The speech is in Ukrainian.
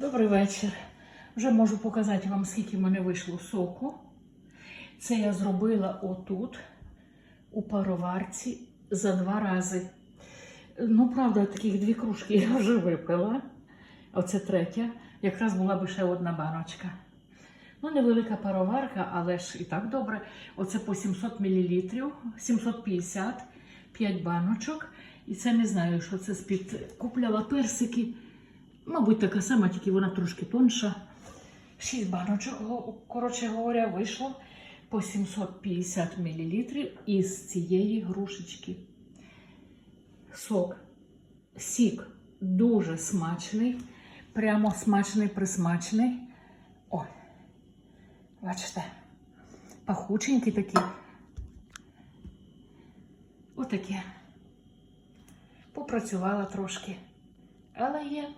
Добрий вечір. Вже можу показати вам, скільки в мене вийшло соку. Це я зробила отут, у пароварці, за два рази. Ну, правда, таких дві кружки я вже випила. Оце третя. Якраз була би ще одна баночка. Ну, невелика пароварка, але ж і так добре. Оце по 700 мл, 750, 5 баночок. І це не знаю, що це з-під купляла персики. Мабуть, така сама, тільки вона трошки тонша. 6 баночок, коротше говоря, вийшло по 750 мл із цієї грушечки. Сок, сік дуже смачний, прямо смачний, присмачний. Ой, бачите, пахученький такий. Отаке. Попрацювала трошки. Але є.